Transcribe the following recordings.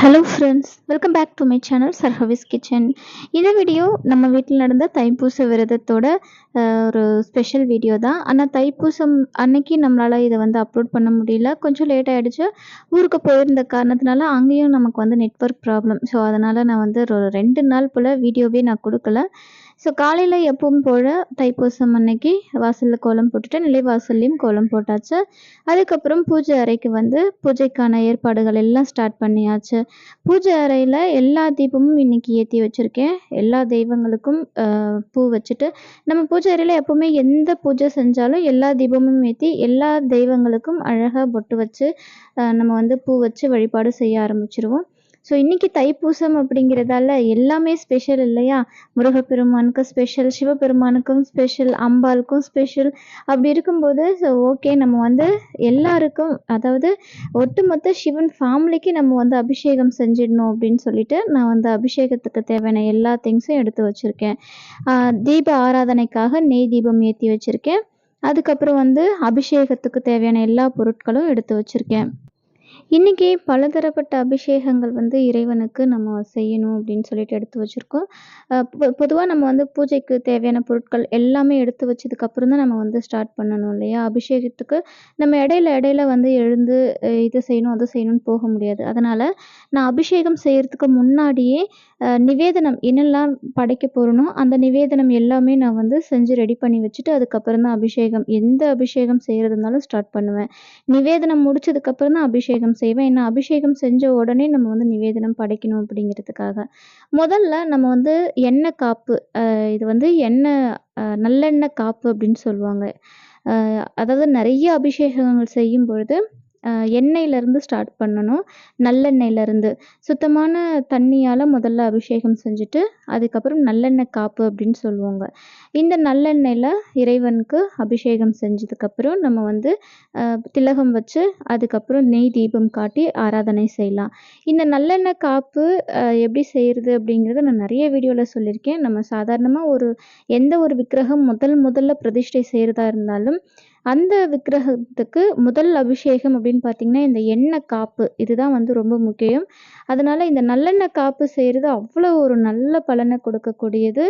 Hello friends welcome back to my channel சர்ஹவிஸ் kitchen இந்த video நம்ம வீட்டில் நடந்த தைப்பூச விரதத்தோட ஒரு ஸ்பெஷல் வீடியோ தான். ஆனால் தைப்பூசம் அன்னைக்கு நம்மளால் இதை வந்து அப்லோட் பண்ண முடியல. கொஞ்சம் லேட் ஆகிடுச்சு ஊருக்கு போயிருந்த காரணத்தினால அங்கேயும் நமக்கு வந்து நெட்வொர்க் ப்ராப்ளம் ஸோ அதனால் நான் வந்து ஒரு ரெண்டு நாள் போல் வீடியோவே நான் கொடுக்கல. ஸோ காலையில் எப்பவும் போல் தைப்பூசம் அன்னைக்கு வாசலில் கோலம் போட்டுட்டு நிலைவாசல்லையும் கோலம் போட்டாச்சு. அதுக்கப்புறம் பூஜை அறைக்கு வந்து பூஜைக்கான ஏற்பாடுகள் எல்லாம் ஸ்டார்ட் பண்ணியாச்சு. பூஜை அறையில் எல்லா தீபமும் இன்னைக்கு ஏற்றி வச்சுருக்கேன். எல்லா தெய்வங்களுக்கும் பூ வச்சுட்டு நம்ம பூஜை அறையில் எப்போவுமே எந்த பூஜை செஞ்சாலும் எல்லா தீபமும் ஏற்றி எல்லா தெய்வங்களுக்கும் அழகாக பொட்டு வச்சு நம்ம வந்து பூ வச்சு வழிபாடு செய்ய ஆரம்பிச்சிருவோம். ஸோ இன்றைக்கி தைப்பூசம் அப்படிங்கிறதால எல்லாமே ஸ்பெஷல் இல்லையா? முருகப்பெருமானுக்கு ஸ்பெஷல் சிவபெருமானுக்கும் ஸ்பெஷல் அம்பாளுக்கும் ஸ்பெஷல் அப்படி இருக்கும்போது ஸோ ஓகே நம்ம வந்து எல்லாருக்கும் அதாவது ஒட்டுமொத்த சிவன் ஃபேமிலிக்கு நம்ம வந்து அபிஷேகம் செஞ்சிடணும் அப்படின்னு சொல்லிட்டு நான் வந்து அபிஷேகத்துக்கு தேவையான எல்லா திங்ஸும் எடுத்து வச்சுருக்கேன். தீப ஆராதனைக்காக நெய் தீபம் ஏற்றி வச்சுருக்கேன். அதுக்கப்புறம் வந்து அபிஷேகத்துக்கு தேவையான எல்லா பொருட்களும் எடுத்து வச்சுருக்கேன். இன்றைக்கி பலதரப்பட்ட அபிஷேகங்கள் வந்து இறைவனுக்கு நம்ம செய்யணும் அப்படின்னு சொல்லிட்டு எடுத்து வச்சுருக்கோம். பொதுவாக நம்ம வந்து பூஜைக்கு தேவையான பொருட்கள் எல்லாமே எடுத்து வச்சதுக்கப்புறம் தான் நம்ம வந்து ஸ்டார்ட் பண்ணணும் இல்லையா? அபிஷேகத்துக்கு நம்ம இடையில இடையில வந்து எழுந்து இது செய்யணும் அது செய்யணும்னு போக முடியாது. அதனால் நான் அபிஷேகம் செய்கிறதுக்கு முன்னாடியே நிவேதனம் என்னெல்லாம் படைக்க போகிறனோ அந்த நிவேதனம் எல்லாமே நான் வந்து செஞ்சு ரெடி பண்ணி வச்சுட்டு அதுக்கப்புறம் தான் அபிஷேகம் எந்த அபிஷேகம் செய்கிறது இருந்தாலும் ஸ்டார்ட் பண்ணுவேன். நிவேதனம் முடிச்சதுக்கப்புறம் தான் அபிஷேகம் செய்வேன். ஏன்னா அபிஷேகம் செஞ்ச உடனே நம்ம வந்து நிவேதனம் படைக்கணும் அப்படிங்கிறதுக்காக. முதல்ல நம்ம வந்து எண்ணெய் காப்பு அஹ் இது வந்து எண்ணெய் நல்லெண்ணெய் காப்பு அப்படின்னு சொல்லுவாங்க. அதாவது நிறைய அபிஷேகங்கள் செய்யும் பொழுது எண்ணெயிலேருந்து ஸ்டார்ட் பண்ணணும். நல்லெண்ணெயிலேருந்து. சுத்தமான தண்ணியால் முதல்ல அபிஷேகம் செஞ்சுட்டு அதுக்கப்புறம் நல்லெண்ணெய் காப்பு அப்படின்னு சொல்லுவாங்க. இந்த நல்லெண்ணெயில் இறைவனுக்கு அபிஷேகம் செஞ்சதுக்கப்புறம் நம்ம வந்து திலகம் வச்சு அதுக்கப்புறம் நெய் தீபம் காட்டி ஆராதனை செய்யலாம். இந்த நல்லெண்ணெய் காப்பு எப்படி செய்கிறது அப்படிங்கிறத நான் நிறைய வீடியோவில் சொல்லியிருக்கேன். நம்ம சாதாரணமாக ஒரு எந்த ஒரு விக்கிரகம் முதல் முதல்ல பிரதிஷ்டை செய்கிறதா இருந்தாலும் அந்த விக்கிரகத்துக்கு முதல் அபிஷேகம் அப்படின்னு பார்த்தீங்கன்னா இந்த எண்ணெய் காப்பு. இதுதான் வந்து ரொம்ப முக்கியம். அதனால இந்த நல்லெண்ணெய் காப்பு செய்கிறது அவ்வளோ ஒரு நல்ல பலனை கொடுக்கக்கூடியது.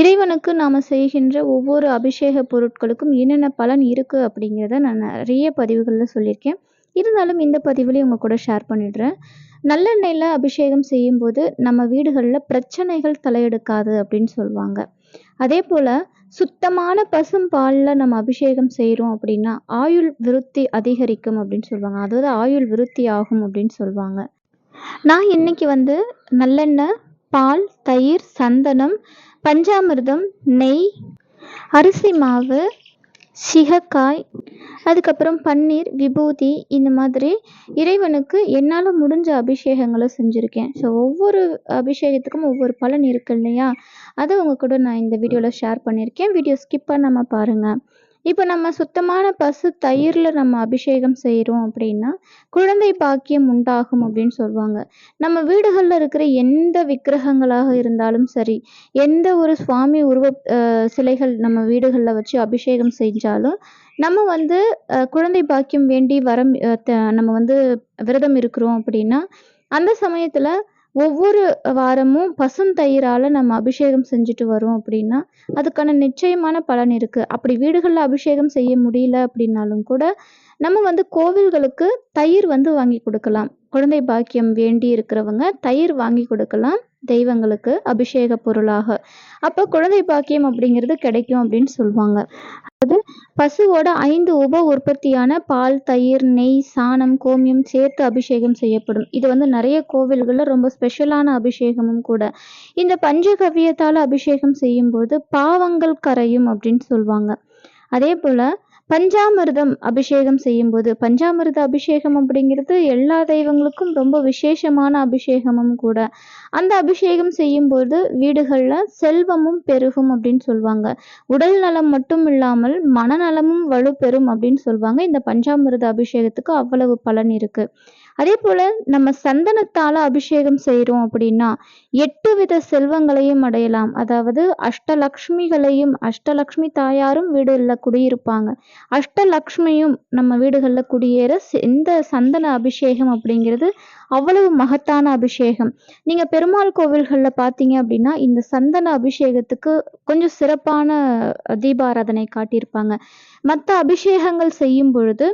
இறைவனுக்கு நாம் செய்கின்ற ஒவ்வொரு அபிஷேக பொருட்களுக்கும் என்னென்ன பலன் இருக்குது அப்படிங்கிறத நான் நிறைய பதிவுகளில் சொல்லியிருக்கேன். இருந்தாலும் இந்த பதிவுலேயும் உங்கள் கூட ஷேர் பண்ணிடுறேன். நல்லெண்ணெயில் அபிஷேகம் செய்யும்போது நம்ம வீடுகளில் பிரச்சனைகள் தலையெடுக்காது அப்படின்னு சொல்லுவாங்க. அதே போல் சுத்தமான பசும் பாலில் நம்ம அபிஷேகம் செய்கிறோம் அப்படின்னா ஆயுள் விருத்தி அதிகரிக்கும் அப்படின்னு சொல்லுவாங்க. அதாவது ஆயுள் விருத்தி ஆகும் அப்படின்னு சொல்லுவாங்க. நான் இன்னைக்கு வந்து நல்லெண்ணெய் பால் தயிர் சந்தனம் பஞ்சாமிர்தம் நெய் அரிசி மாவு சிகக்காய் அதுக்கப்புறம் பன்னீர் விபூதி இந்த மாதிரி இறைவனுக்கு என்னால் முடிஞ்ச அபிஷேகங்களை செஞ்சுருக்கேன். ஸோ ஒவ்வொரு அபிஷேகத்துக்கும் ஒவ்வொரு பலன் இருக்குது இல்லையா? அதை உங்கள் கூட நான் இந்த வீடியோவில் ஷேர் பண்ணியிருக்கேன். வீடியோ ஸ்கிப் பண்ணாமல் பாருங்கள் இப்போ நம்ம சுத்தமான பசு தயிரில் நம்ம அபிஷேகம் செய்கிறோம் அப்படின்னா குழந்தை பாக்கியம் உண்டாகும் அப்படின்னு சொல்லுவாங்க நம்ம வீடுகளில் இருக்கிற எந்த விக்கிரகங்களாக இருந்தாலும் சரி எந்த ஒரு சுவாமி உருவ சிலைகள் நம்ம வீடுகளில் வச்சு அபிஷேகம் செஞ்சாலும் நம்ம வந்து குழந்தை பாக்கியம் வேண்டி வரம் நம்ம வந்து விரதம் இருக்கிறோம் அப்படின்னா அந்த சமயத்தில் ஒவ்வொரு வாரமும் பசுந்தயிரால் நம்ம அபிஷேகம் செஞ்சுட்டு வரோம் அப்படின்னா அதுக்கான நிச்சயமான பலன் இருக்குது அப்படி வீடுகளில் அபிஷேகம் செய்ய முடியல அப்படின்னாலும் கூட நம்ம வந்து கோவில்களுக்கு தயிர் வந்து வாங்கி கொடுக்கலாம். குழந்தை பாக்கியம் வேண்டி இருக்கிறவங்க தயிர் வாங்கி கொடுக்கலாம். தெய்வங்களுக்கு அபிஷேக பொருளாக. அப்போ குழந்தை பாக்கியம் அப்படிங்கிறது கிடைக்கும் அப்படின்னு சொல்லுவாங்க. அது பசுவோட ஐந்து உப உற்பத்தியான பால் தயிர் நெய் சாணம் கோமியம் சேர்த்து அபிஷேகம் செய்யப்படும். இது வந்து நிறைய கோவில்களில் ரொம்ப ஸ்பெஷலான அபிஷேகமும் கூட. இந்த பஞ்சகவ்யத்தால் அபிஷேகம் செய்யும்போது பாவங்கள் கரையும் அப்படின்னு சொல்லுவாங்க. அதே போல் பஞ்சாமிர்தம் அபிஷேகம் செய்யும்போது பஞ்சாமிர்த அபிஷேகம் அப்படிங்கிறது எல்லா தெய்வங்களுக்கும் ரொம்ப விசேஷமான அபிஷேகமும் கூட. அந்த அபிஷேகம் செய்யும்போது வீடுகளில் செல்வமும் பெருகும் அப்படின்னு சொல்லுவாங்க உடல் நலம் மட்டும் இல்லாமல் மனநலமும் வலுப்பெறும் அப்படின்னு சொல்லுவாங்க இந்த பஞ்சாமிர்த அபிஷேகத்துக்கு அவ்வளவு பலன் இருக்குது அதே போல நம்ம சந்தனத்தால அபிஷேகம் செய்கிறோம் அப்படின்னா, எட்டு வித செல்வங்களையும் அடையலாம். அதாவது அஷ்டலக்ஷ்மிகளையும் அஷ்டலக்ஷ்மி தாயாரும் வீடுகளில் குடியிருப்பாங்க. அஷ்டலக்ஷ்மியும் நம்ம வீடுகளில் குடியேற இந்த சந்தன அபிஷேகம் அப்படிங்கிறது அவ்வளவு மகத்தான அபிஷேகம். நீங்க பெருமாள் கோவில்களில் பார்த்தீங்க அப்படின்னா, இந்த சந்தன அபிஷேகத்துக்கு கொஞ்சம் சிறப்பான தீபாராதனை காட்டியிருப்பாங்க. மற்ற அபிஷேகங்கள் செய்யும் பொழுது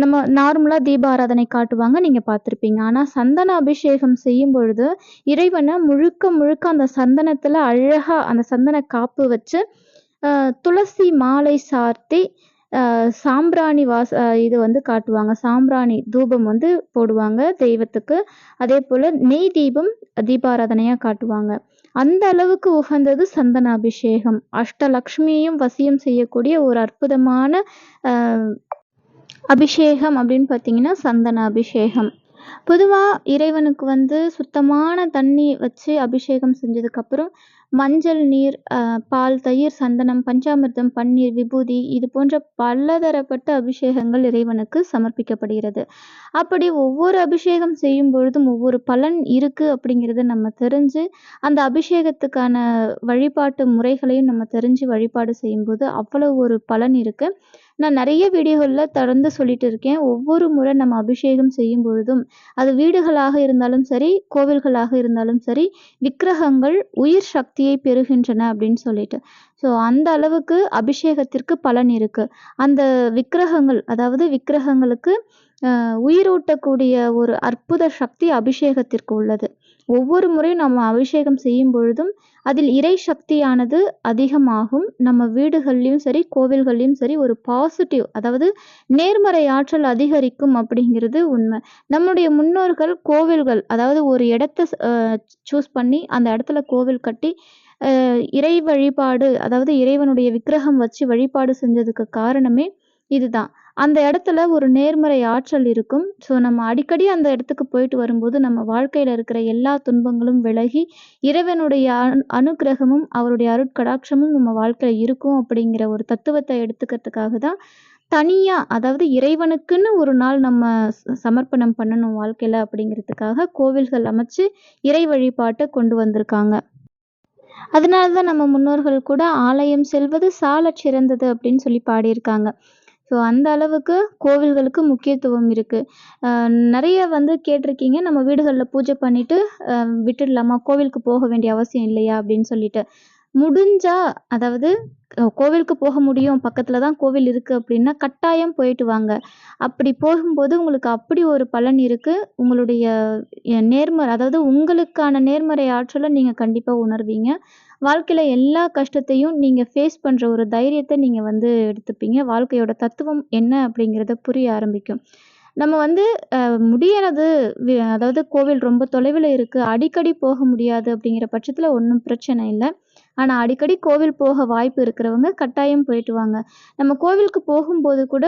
நம்ம நார்மலாக தீபாராதனை காட்டுவாங்க நீங்கள் பார்த்துருப்பீங்க ஆனால் சந்தன அபிஷேகம் செய்யும் பொழுது இறைவனை முழுக்க முழுக்க அந்த சந்தனத்தில் அழகாக அந்த சந்தன காப்பு வச்சு துளசி மாலை சார்த்தி சாம்பிராணி வாச இது வந்து காட்டுவாங்க. சாம்பிராணி தூபம் வந்து போடுவாங்க தெய்வத்துக்கு. அதே போல் நெய் தீபம் தீபாராதனையாக காட்டுவாங்க. அந்த அளவுக்கு உகந்தது சந்தன அபிஷேகம். அஷ்டலக்ஷ்மியையும் வசியம் செய்யக்கூடிய ஒரு அற்புதமான அபிஷேகம் அப்படின்னு பார்த்தீங்கன்னா சந்தன அபிஷேகம். பொதுவாக இறைவனுக்கு வந்து சுத்தமான தண்ணி வச்சு அபிஷேகம் செஞ்சதுக்கப்புறம், மஞ்சள் நீர், பால், தயிர், சந்தனம், பஞ்சாமிர்தம், பன்னீர், விபூதி இது போன்ற பலதரப்பட்ட அபிஷேகங்கள் இறைவனுக்கு சமர்ப்பிக்கப்படுகிறது. அப்படி ஒவ்வொரு அபிஷேகம் செய்யும் பொழுதும் ஒவ்வொரு பலன் இருக்கு அப்படிங்கிறத நம்ம தெரிஞ்சு, அந்த அபிஷேகத்துக்கான வழிபாட்டு முறைகளையும் நம்ம தெரிஞ்சு வழிபாடு செய்யும்போது அவ்வளவு ஒரு பலன் இருக்குது நான் நிறைய வீடியோகளில் தொடர்ந்து சொல்லிட்டு இருக்கேன். ஒவ்வொரு முறை நம்ம அபிஷேகம் செய்யும் பொழுதும், அது வீடுகளாக இருந்தாலும் சரி, கோவில்களாக இருந்தாலும் சரி, விக்கிரகங்கள் உயிர் சக்தியை பெறுகின்றன அப்படின்னு சொல்லிட்டு. ஸோ அந்த அளவுக்கு அபிஷேகத்திற்கு பலன் இருக்குது அந்த விக்கிரகங்கள் அதாவது விக்கிரகங்களுக்கு உயிரூட்டக்கூடிய ஒரு அற்புத சக்தி அபிஷேகத்திற்கு உள்ளது. ஒவ்வொரு முறையும் நம்ம அபிஷேகம் செய்யும் பொழுதும், அதில் இறை சக்தியானது அதிகமாகும். நம்ம வீடுகள்லையும் சரி, கோவில்கள்லையும் சரி ஒரு பாசிட்டிவ் அதாவது நேர்மறை ஆற்றல் அதிகரிக்கும் அப்படிங்கிறது உண்மை நம்முடைய முன்னோர்கள் கோவில்கள் அதாவது ஒரு இடத்த சூஸ் பண்ணி அந்த இடத்துல கோவில் கட்டி, இறை வழிபாடு அதாவது இறைவனுடைய விக்கிரகம் வச்சு வழிபாடு செஞ்சதுக்கு காரணமே இதுதான். அந்த இடத்துல ஒரு நேர்மறை ஆற்றல் இருக்கும். ஸோ நம்ம அடிக்கடி அந்த இடத்துக்கு போயிட்டு வரும்போது, நம்ம வாழ்க்கையில் இருக்கிற எல்லா துன்பங்களும் விலகி, இறைவனுடைய அனு அனுக்கிரகமும், அவருடைய அருட்கடாட்சமும் நம்ம வாழ்க்கையில் இருக்கும் அப்படிங்கிற ஒரு தத்துவத்தை எடுத்துக்கிறதுக்காக தான், தனியாக அதாவது இறைவனுக்குன்னு ஒரு நாள் நம்ம சமர்ப்பணம் பண்ணணும் வாழ்க்கையில் அப்படிங்கிறதுக்காக கோவில்கள் அமைச்சு இறை வழிபாட்டை கொண்டு வந்திருக்காங்க. அதனால தான் நம்ம முன்னோர்கள் கூட "ஆலயம் செல்வது சால சிறந்தது" அப்படின்னு சொல்லி பாடியிருக்காங்க. ஸோ அந்த அளவுக்கு கோவில்களுக்கு முக்கியத்துவம் இருக்குது நிறைய வந்து கேட்டிருக்கீங்க, "நம்ம வீடுகளில் பூஜை பண்ணிவிட்டு விட்டுடலாமா? கோவிலுக்கு போக வேண்டிய அவசியம் இல்லையா?" அப்படின்னு சொல்லிட்டு. முடிஞ்சால் அதாவது கோவிலுக்கு போக முடியும், பக்கத்தில் தான் கோவில் இருக்குது அப்படின்னா, கட்டாயம் போயிட்டு வாங்க. அப்படி போகும்போது உங்களுக்கு அப்படி ஒரு பலன் இருக்குது உங்களுடைய நேர்மறை அதாவது உங்களுக்கான நேர்மறை ஆற்றலை நீங்கள் கண்டிப்பாக உணர்வீங்க. வாழ்க்கையில் எல்லா கஷ்டத்தையும் நீங்கள் ஃபேஸ் பண்ணுற ஒரு தைரியத்தை நீங்கள் வந்து எடுத்துப்பீங்க. வாழ்க்கையோட தத்துவம் என்ன அப்படிங்கிறத புரிய ஆரம்பிக்கும். நம்ம வந்து முடியாது அதாவது கோவில் ரொம்ப தொலைவில் இருக்குது அடிக்கடி போக முடியாது அப்படிங்கிற பட்சத்தில் ஒன்றும் பிரச்சனை இல்லை ஆனால் அடிக்கடி கோவில் போக வாய்ப்பு இருக்கிறவங்க கட்டாயம் போயிட்டு வாங்க. நம்ம கோவிலுக்கு போகும்போது கூட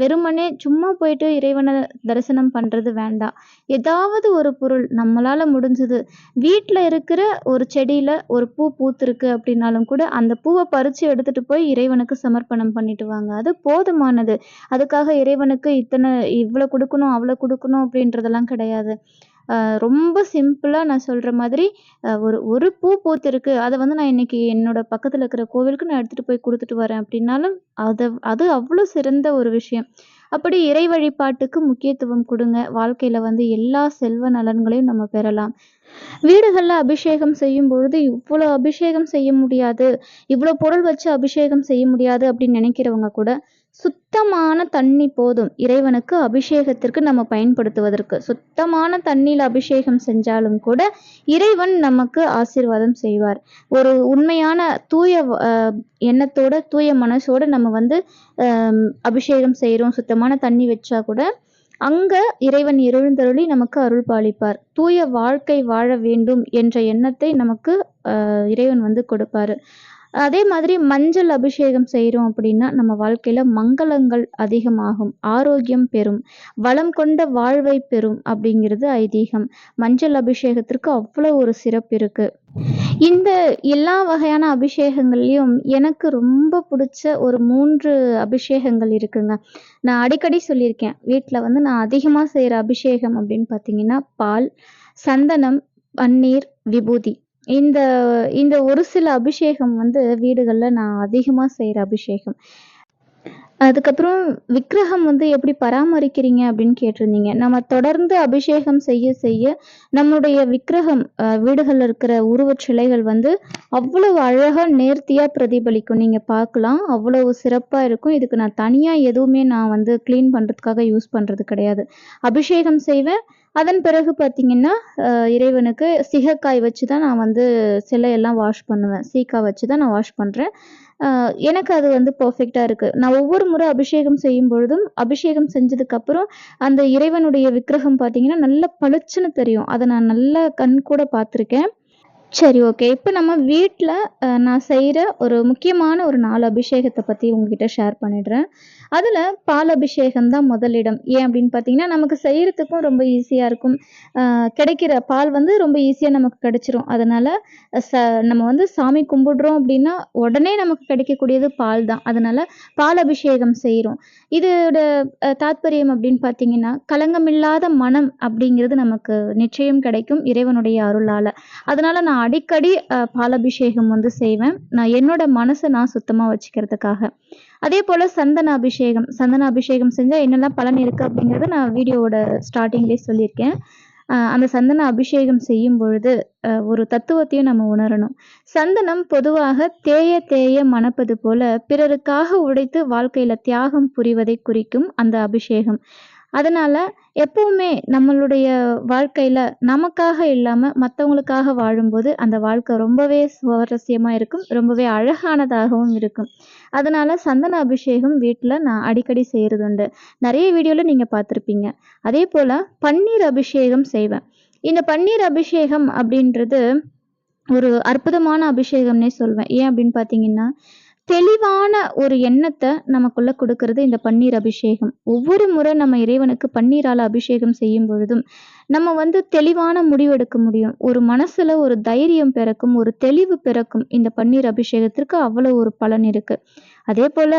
வெறுமனே சும்மா போயிட்டு இறைவனை தரிசனம் பண்ணுறது வேண்டாம். ஏதாவது ஒரு பொருள் நம்மளால் முடிஞ்சது, வீட்டில் இருக்கிற ஒரு செடியில் ஒரு பூ பூத்திருக்கு அப்படின்னாலும் கூட, அந்த பூவை பறித்து எடுத்துகிட்டு போய் இறைவனுக்கு சமர்ப்பணம் பண்ணிட்டு வாங்க. அது போதுமானது. அதுக்காக இறைவனுக்கு இத்தனை இவ்வளோ கொடுக்கணும் அவ்வளோ கொடுக்கணும் அப்படின்றதெல்லாம் கிடையாது. ரொம்ப சிம்பிளாக நான் சொல்கிற மாதிரி, ஒரு ஒரு பூ பூத்திருக்கு, அதை வந்து நான் இன்னைக்கு என்னோட பக்கத்தில் இருக்கிற கோவிலுக்கு நான் எடுத்துகிட்டு போய் கொடுத்துட்டு வரேன் அப்படின்னாலும், அதை அது அவ்வளோ சிறந்த ஒரு விஷயம். அப்படி இறை வழிபாட்டுக்கு முக்கியத்துவம் கொடுங்க வாழ்க்கையில் வந்து எல்லா செல்வ நலன்களையும் நம்ம பெறலாம். வீடுகளில் அபிஷேகம் செய்யும் பொழுது, இவ்வளோ அபிஷேகம் செய்ய முடியாது, இவ்வளோ பொருள் வச்சு அபிஷேகம் செய்ய முடியாது" அப்படின்னு நினைக்கிறவங்க கூட, சுத்தமான தண்ணி போதும். இறைவனுக்கு அபிஷேகத்திற்கு நம்ம பயன்படுத்துவதற்கு. சுத்தமான தண்ணியில் அபிஷேகம் செஞ்சாலும் கூட, இறைவன் நமக்கு ஆசீர்வாதம் செய்வார். ஒரு உண்மையான தூய எண்ணத்தோட, தூய மனசோட நம்ம வந்து அபிஷேகம் செய்கிறோம் சுத்தமான தண்ணி வச்சா கூட, அங்க இறைவன் எழுந்தருளி நமக்கு அருள் பாலிப்பார். தூய வாழ்க்கை வாழ வேண்டும் என்ற எண்ணத்தை நமக்கு இறைவன் வந்து கொடுப்பாரு. அதே மாதிரி மஞ்சள் அபிஷேகம் செய்கிறோம் அப்படின்னா நம்ம வாழ்க்கையில் மங்களங்கள் அதிகமாகும். ஆரோக்கியம் பெறும். வளம் கொண்ட வாழ்வை பெறும் அப்படிங்கிறது ஐதீகம். மஞ்சள் அபிஷேகத்திற்கு அவ்வளோ ஒரு சிறப்பு இருக்குது இந்த எல்லா வகையான அபிஷேகங்கள்லையும் எனக்கு ரொம்ப பிடிச்ச ஒரு மூன்று அபிஷேகங்கள் இருக்குங்க. நான் அடிக்கடி சொல்லியிருக்கேன். வீட்டில் வந்து நான் அதிகமாக செய்கிற அபிஷேகம் அப்படின்னு பார்த்தீங்கன்னா பால் சந்தனம் பன்னீர் விபூதி. இந்த இந்த ஒரு சில அபிஷேகம் வந்து வீடுகளில் நான் அதிகமாக செய்கிற அபிஷேகம். அதுக்கப்புறம் விக்கிரகம் வந்து எப்படி பராமரிக்கிறீங்க அப்படின்னு கேட்டிருந்தீங்க. நம்ம தொடர்ந்து அபிஷேகம் செய்ய செய்ய நம்முடைய விக்கிரகம் வீடுகளில் இருக்கிற உருவச் சிலைகள் வந்து அவ்வளவு அழகாக நேர்த்தியாக பிரதிபலிக்கும். நீங்கள் பார்க்கலாம். அவ்வளவு சிறப்பாக இருக்கும். இதுக்கு நான் தனியாக எதுவுமே நான் வந்து க்ளீன் பண்ணுறதுக்காக யூஸ் பண்ணுறது கிடையாது. அபிஷேகம் செய்வேன். அதன் பிறகு பார்த்தீங்கன்னா இறைவனுக்கு சிகக்காய் வச்சு தான் நான் வந்து சிலையெல்லாம் வாஷ் பண்ணுவேன். சீக்காய் வச்சு தான் நான் வாஷ் பண்ணுறேன் எனக்கு அது வந்து பர்ஃபெக்டாக இருக்குது நான் ஒவ்வொரு முறை அபிஷேகம் செய்யும் பொழுதும் அபிஷேகம் செஞ்சதுக்கப்புறம் அந்த இறைவனுடைய விக்கிரகம் பார்த்தீங்கன்னா நல்ல பளிச்சுன்னு தெரியும். அதை நான் நல்ல கண் கூட பார்த்துருக்கேன். சரி ஓகே இப்போ நம்ம வீட்டில் நான் செய்கிற ஒரு முக்கியமான ஒரு நாலு அபிஷேகத்தை பற்றி உங்ககிட்ட ஷேர் பண்ணிடுறேன். அதில் பால் அபிஷேகம் தான் முதலிடம். ஏன் அப்படின்னு பார்த்தீங்கன்னா நமக்கு செய்கிறதுக்கும் ரொம்ப ஈஸியாக இருக்கும். கிடைக்கிற பால் வந்து ரொம்ப ஈஸியாக நமக்கு கிடைச்சிரும். அதனால் ச நம்ம வந்து சாமி கும்பிடுறோம் அப்படின்னா உடனே நமக்கு கிடைக்கக்கூடியது பால் தான். அதனால் பால் அபிஷேகம் செய்கிறோம் இதோட தாத்பரியம் அப்படின்னு பார்த்தீங்கன்னா கலங்கமில்லாத மனம் அப்படிங்கிறது நமக்கு நிச்சயம் கிடைக்கும் இறைவனுடைய அருளால். அதனால் நான் அடிக்கடி பாலபிஷேகம் வந்து செய்வேன். நான் என்னோட மனசை நான் சுத்தமாக வச்சுக்கிறதுக்காக. அதே போல் சந்தன அபிஷேகம் சந்தன அபிஷேகம் செஞ்சால் என்னெல்லாம் பலன் இருக்குது அப்படிங்கிறத நான் வீடியோவோட ஸ்டார்டிங்லேயே சொல்லியிருக்கேன். அந்த சந்தன அபிஷேகம் செய்யும் பொழுது ஒரு தத்துவத்தையும் நம்ம உணரணும். சந்தனம் பொதுவாக தேய தேய மணப்பது போல பிறருக்காக உடைத்து வாழ்க்கையில தியாகம் புரிவதை குறிக்கும் அந்த அபிஷேகம். அதனால எப்பவுமே நம்மளுடைய வாழ்க்கையில நமக்காக இல்லாம மற்றவங்களுக்காக வாழும்போது அந்த வாழ்க்கை ரொம்பவே சுவாரஸ்யமா இருக்கும் ரொம்பவே அழகானதாகவும் இருக்கும். அதனால சந்தன அபிஷேகம் வீட்டில் நான் அடிக்கடி செய்கிறது உண்டு நிறைய வீடியோவில் நீங்கள் பார்த்துருப்பீங்க. அதே போல் பன்னீர் அபிஷேகம் செய்வேன். இந்த பன்னீர் அபிஷேகம் அப்படின்றது ஒரு அற்புதமான அபிஷேகம்னே சொல்வேன். ஏன் அப்படின்னு பார்த்தீங்கன்னா தெளிவான ஒரு எண்ணத்தை நமக்குள்ள கொடுக்கறது இந்த பன்னீர் அபிஷேகம். ஒவ்வொரு முறை நம்ம இறைவனுக்கு பன்னீரால் அபிஷேகம் செய்யும் பொழுதும் நம்ம வந்து தெளிவான முடிவெடுக்க முடியும். ஒரு மனசுல ஒரு தைரியம் பிறக்கும் ஒரு தெளிவு பிறக்கும் இந்த பன்னீர் அபிஷேகத்திற்கு அவ்வளவு ஒரு பலன் இருக்கு. அதே போல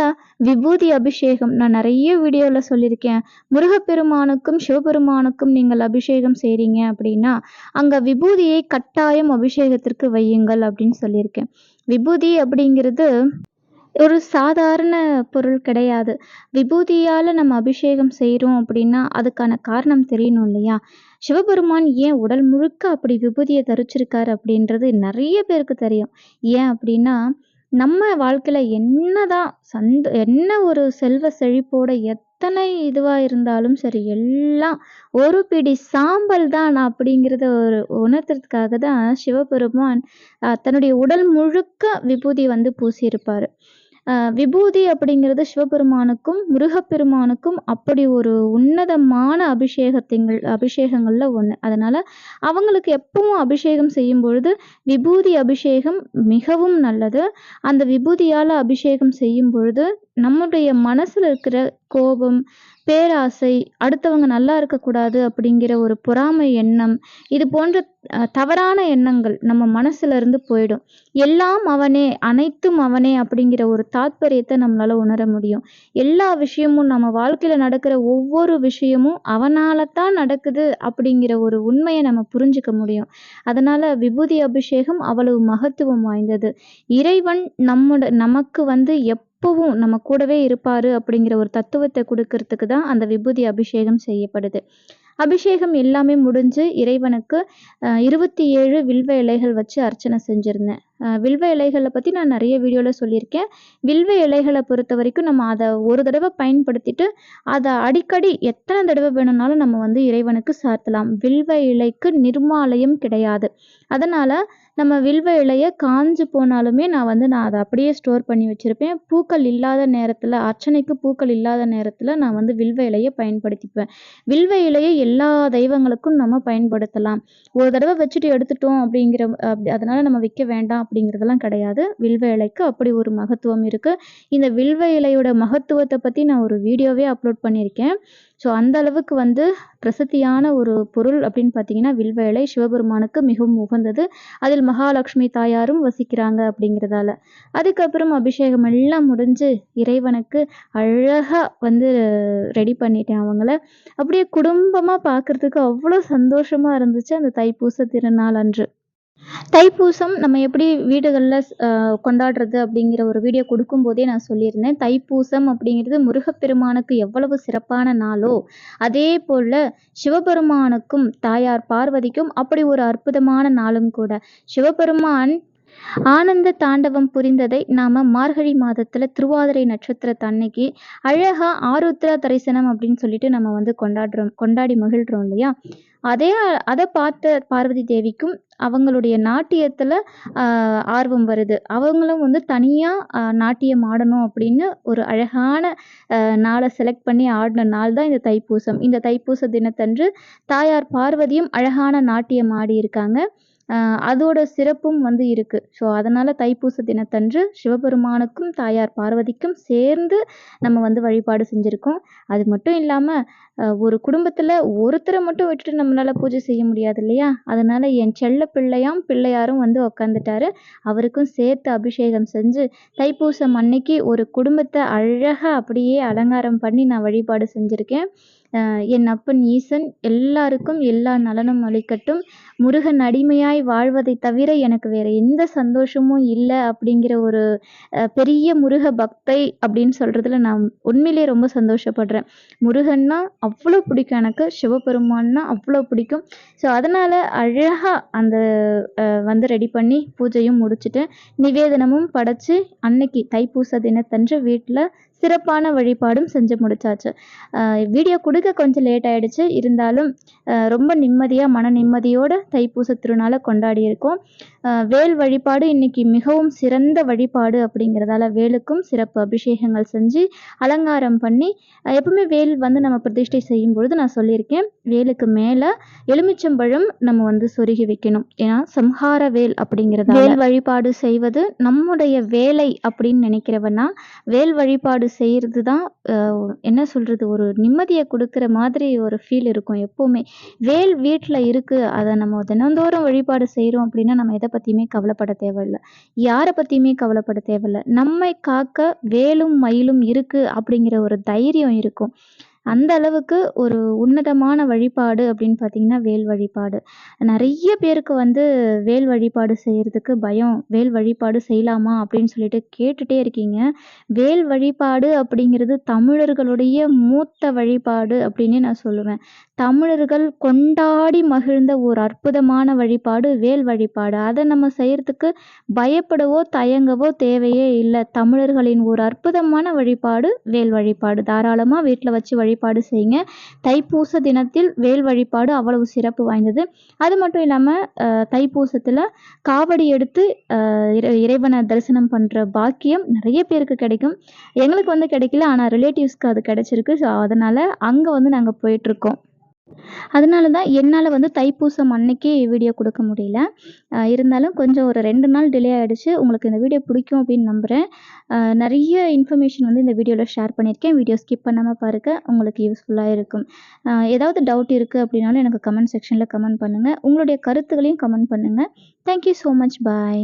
விபூதி அபிஷேகம் நான் நிறைய வீடியோல சொல்லியிருக்கேன். முருகப்பெருமானுக்கும் சிவபெருமானுக்கும் நீங்கள் அபிஷேகம் செய்றீங்க அப்படின்னா அங்க விபூதியை கட்டாயம் அபிஷேகத்திற்கு வையுங்கள் அப்படின்னு சொல்லியிருக்கேன். விபூதி அப்படிங்கிறது ஒரு சாதாரண பொருள் கிடையாது. விபூதியால் நம்ம அபிஷேகம் செய்கிறோம் அப்படின்னா அதுக்கான காரணம் தெரியணும் இல்லையா? சிவபெருமான் ஏன் உடல் முழுக்க அப்படி விபூதியை தரிச்சிருக்காரு அப்படின்றது நிறைய பேருக்கு தெரியும். ஏன் அப்படின்னா நம்ம வாழ்க்கையில் என்னதான் சந்த என்ன ஒரு செல்வ செழிப்போட எத்தனை இதுவாக இருந்தாலும் சரி எல்லாம் ஒரு பிடி சாம்பல் தான் அப்படிங்கிறத ஒரு உணர்த்துறதுக்காக தான் சிவபெருமான் தன்னுடைய உடல் முழுக்க விபூதி வந்து பூசியிருப்பார். விபூதி அப்படிங்கிறது சிவபெருமானுக்கும் முருகப்பெருமானுக்கும் அப்படி ஒரு உன்னதமான அபிஷேகத்திங்கள் அபிஷேகங்களில் ஒன்று அதனால் அவங்களுக்கு எப்பவும் அபிஷேகம் செய்யும் பொழுது விபூதி அபிஷேகம் மிகவும் நல்லது. அந்த விபூதியால் அபிஷேகம் செய்யும் பொழுது நம்முடைய மனசில் இருக்கிற கோபம் பேராசை அடுத்தவங்க நல்லா இருக்கக்கூடாது அப்படிங்கிற ஒரு பொறாமை எண்ணம் இது போன்ற தவறான எண்ணங்கள் நம்ம மனசுல இருந்து போயிடும். எல்லாம் அவனே அனைத்தும் அவனே அப்படிங்கிற ஒரு தாத்பரியத்தை நம்மளால உணர முடியும். எல்லா விஷயமும் நம்ம வாழ்க்கையில நடக்கிற ஒவ்வொரு விஷயமும் அவனால தான் நடக்குது அப்படிங்கிற ஒரு உண்மையை நம்ம புரிஞ்சுக்க முடியும். அதனால விபூதி அபிஷேகம் அவ்வளவு மகத்துவம் வாய்ந்தது. இறைவன் நம்மோட நமக்கு வந்து எப் எப்பவும் நம்ம கூடவே இருப்பார் அப்படிங்கிற ஒரு தத்துவத்தை கொடுக்கறதுக்கு தான் அந்த விபூதி அபிஷேகம் செய்யப்படுது. அபிஷேகம் எல்லாமே முடிஞ்சு இறைவனுக்கு இருபத்தி ஏழு வில்வ இலைகள் வச்சு அர்ச்சனை செஞ்சுருந்தேன். வில்வ இலைகளை பற்றி நான் நிறைய வீடியோவில் சொல்லியிருக்கேன். வில்வ இலைகளை பொறுத்த வரைக்கும் நம்ம அதை ஒரு தடவை பயன்படுத்திட்டு அதை அடிக்கடி எத்தனை தடவை வேணும்னாலும் நம்ம வந்து இறைவனுக்கு சாத்தலாம் வில்வ இலைக்கு நிர்மாலயம் கிடையாது. அதனால் நம்ம வில்வ இலையை காஞ்சு போனாலுமே நான் வந்து நான் அதை அப்படியே ஸ்டோர் பண்ணி வச்சுருப்பேன். பூக்கள் இல்லாத நேரத்தில் அர்ச்சனைக்கு பூக்கள் இல்லாத நேரத்தில் நான் வந்து வில்வ இலையை பயன்படுத்திப்பேன். வில்வ இலையை எல்லா தெய்வங்களுக்கும் நம்ம பயன்படுத்தலாம். ஒரு தடவை வச்சுட்டு எடுத்துட்டோம் அப்படிங்கிற அப்படி அதனால் நம்ம விற்க வேண்டாம். அப்படிங்கிறதெல்லாம் கிடையாது. வில்வ இலைக்கு அப்படி ஒரு மகத்துவம் இருக்குது இந்த வில்வ இலையோட மகத்துவத்தை பற்றி நான் ஒரு வீடியோவே அப்லோட் பண்ணியிருக்கேன். ஸோ அந்த அளவுக்கு வந்து பிரசித்தியான ஒரு பொருள் அப்படின்னு பார்த்தீங்கன்னா வில்வ இலை சிவபெருமானுக்கு மிகவும் உகந்தது. அதில் மகாலட்சுமி தாயாரும் வசிக்கிறாங்க அப்படிங்கிறதால. அதுக்கப்புறம் அபிஷேகம் எல்லாம் முடிஞ்சு இறைவனுக்கு அழகாக வந்து ரெடி பண்ணிட்டேன் அவங்கள. அப்படியே குடும்பமாக பார்க்குறதுக்கு அவ்வளோ சந்தோஷமாக இருந்துச்சு அந்த தைப்பூச திருநாள் அன்று. தைப்பூசம் நம்ம எப்படி வீடுகளில் கொண்டாடுறது அப்படிங்கிற ஒரு வீடியோ கொடுக்கும்போதே நான் சொல்லியிருந்தேன். தைப்பூசம் அப்படிங்கிறது முருகப்பெருமானுக்கு எவ்வளவு சிறப்பான நாளோ அதே போல் சிவபெருமானுக்கும் தாயார் பார்வதிக்கும் அப்படி ஒரு அற்புதமான நாளும் கூட. சிவபெருமான் ஆனந்த தாண்டவம் புரிந்ததை நாம மார்கழி மாதத்துல திருவாதிரை நட்சத்திரத்து அன்னைக்கு அழகா ஆருத்ரா தரிசனம் அப்படின்னு சொல்லிட்டு நம்ம வந்து கொண்டாடுறோம் கொண்டாடி மகிழ்றோம் இல்லையா? அதே அதை பார்த்த பார்வதி தேவிக்கும் அவங்களுடைய நாட்டியத்தில் ஆர்வம் வருது. அவங்களும் வந்து தனியாக நாட்டியம் ஆடணும் அப்படின்னு ஒரு அழகான நாளை செலக்ட் பண்ணி ஆடின நாள் தான் இந்த தைப்பூசம். இந்த தைப்பூச தினத்தன்று தாயார் பார்வதியும் அழகான நாட்டியம் ஆடியிருக்காங்க அதோட சிறப்பும் வந்து இருக்குது ஸோ அதனால் தைப்பூச தினத்தன்று சிவபெருமானுக்கும் தாயார் பார்வதிக்கும் சேர்ந்து நம்ம வந்து வழிபாடு செஞ்சுருக்கோம். அது மட்டும் இல்லாமல் ஒரு குடும்பத்தில் ஒருத்தரை மட்டும் விட்டுட்டு நம்மளால் பூஜை செய்ய முடியாது இல்லையா? அதனால் என் செல்ல பிள்ளையாம் பிள்ளையாரும் வந்து உக்காந்துட்டாரு. அவருக்கும் சேர்த்து அபிஷேகம் செஞ்சு தைப்பூசம் அன்னைக்கு ஒரு குடும்பத்தை அழகாக அப்படியே அலங்காரம் பண்ணி நான் வழிபாடு செஞ்சுருக்கேன். என் அப்பன் ஈசன் எல்லாருக்கும் எல்லா நலனும் அளிக்கட்டும். முருகன் அடிமையாய் வாழ்வதை தவிர எனக்கு வேற எந்த சந்தோஷமும் இல்லை அப்படிங்கிற ஒரு பெரிய முருக பக்தை அப்படின்னு சொல்றதுல நான் உண்மையிலே ரொம்ப சந்தோஷப்படுறேன். முருகன்னா அவ்வளோ பிடிக்கும் எனக்கு சிவபெருமான்னா அவ்வளோ பிடிக்கும். ஸோ அதனால் அழகாக அந்த வந்து ரெடி பண்ணி பூஜையும் முடிச்சுட்டேன் நிவேதனமும் படைச்சு அன்னைக்கு தைப்பூச தினத்தன்று வீட்டில் சிறப்பான வழிபாடும் செஞ்சு முடிச்சாச்சு. வீடியோ கொடுக்க கொஞ்சம் லேட் ஆகிடுச்சு இருந்தாலும் ரொம்ப நிம்மதியாக மன நிம்மதியோடு தைப்பூச திருநாளை கொண்டாடி இருக்கோம் வேல் வழிபாடு இன்றைக்கி மிகவும் சிறந்த வழிபாடு அப்படிங்கிறதால வேலுக்கும் சிறப்பு அபிஷேகங்கள் செஞ்சு அலங்காரம் பண்ணி எப்பவுமே வேல் வந்து நம்ம பிரதிஷ்டை செய்யும் பொழுது நான் சொல்லியிருக்கேன். வேலுக்கு மேலே எலுமிச்சம்பழம் நம்ம வந்து சொருகி வைக்கணும். ஏன்னா சம்ஹார வேல் அப்படிங்கிறத வேல் வழிபாடு செய்வது நம்முடைய வேலை அப்படின்னு நினைக்கிறவனா வேல் வழிபாடு செய்கிறது தான் என்ன சொல்கிறது ஒரு நிம்மதியை கொடுக்குற மாதிரி ஒரு ஃபீல் இருக்கும் எப்போவுமே. வேல் வீட்டில் இருக்குது அதை நம்ம தினந்தோறும் வழிபாடு செய்கிறோம் அப்படின்னா நம்ம எதை பற்றியுமே கவலைப்பட தேவையில்ல. யாரை பற்றியுமே கவலைப்பட தேவையில்ல. நம்மை காக்க வேலும் மயிலும் இருக்குது அப்படிங்கிற ஒரு தைரியம் இருக்கும். அந்த அளவுக்கு ஒரு உன்னதமான வழிபாடு அப்படின்னு பார்த்தீங்கன்னா வேல் வழிபாடு. நிறைய பேருக்கு வந்து வேல் வழிபாடு செய்கிறதுக்கு பயம். வேல் வழிபாடு செய்யலாமா அப்படின்னு சொல்லிட்டு கேட்டுகிட்டே இருக்கீங்க. வேல் வழிபாடு அப்படிங்கிறது தமிழர்களுடைய மூத்த வழிபாடு அப்படின்னு நான் சொல்லுவேன். தமிழர்கள் கொண்டாடி மகிழ்ந்த ஒரு அற்புதமான வழிபாடு வேல் வழிபாடு. அதை நம்ம செய்கிறதுக்கு பயப்படவோ தயங்கவோ தேவையே இல்லை. தமிழர்களின் ஒரு அற்புதமான வழிபாடு வேல் வழிபாடு. தாராளமாக வீட்டில் வச்சு வழிபாடு செய்யுங்க. தைப்பூச தினத்தில் வேல் வழிபாடு அவ்வளவு சிறப்பு வாய்ந்தது. அது மட்டும் இல்லாமல் தைப்பூசத்தில் காவடி எடுத்து இறைவனை தரிசனம் பண்ணுற பாக்கியம் நிறைய பேருக்கு கிடைக்கும். எங்களுக்கு வந்து கிடைக்கல ஆனால் ரிலேட்டிவ்ஸ்க்கு அது கிடைச்சிருக்கு. ஸோ அதனால் அங்கே வந்து நாங்கள் போயிட்டுருக்கோம் அதனால தான் என்னால் வந்து தைப்பூசம் அன்னைக்கே வீடியோ கொடுக்க முடியல. இருந்தாலும் கொஞ்சம் ஒரு ரெண்டு நாள் டிலே ஆகிடுச்சு உங்களுக்கு இந்த வீடியோ பிடிக்கும் அப்படின்னு நம்புகிறேன் நிறைய இன்ஃபர்மேஷன் வந்து இந்த வீடியோவில் ஷேர் பண்ணியிருக்கேன். வீடியோ ஸ்கிப் பண்ணாமல் பாருங்கள் உங்களுக்கு யூஸ்ஃபுல்லாக இருக்கும். ஏதாவது டவுட் இருக்குது அப்படின்னாலும் எனக்கு கமெண்ட் செக்ஷனில் கமெண்ட் பண்ணுங்கள் உங்களுடைய கருத்துக்களையும் கமெண்ட் பண்ணுங்கள் தேங்க்யூ ஸோ மச் பாய்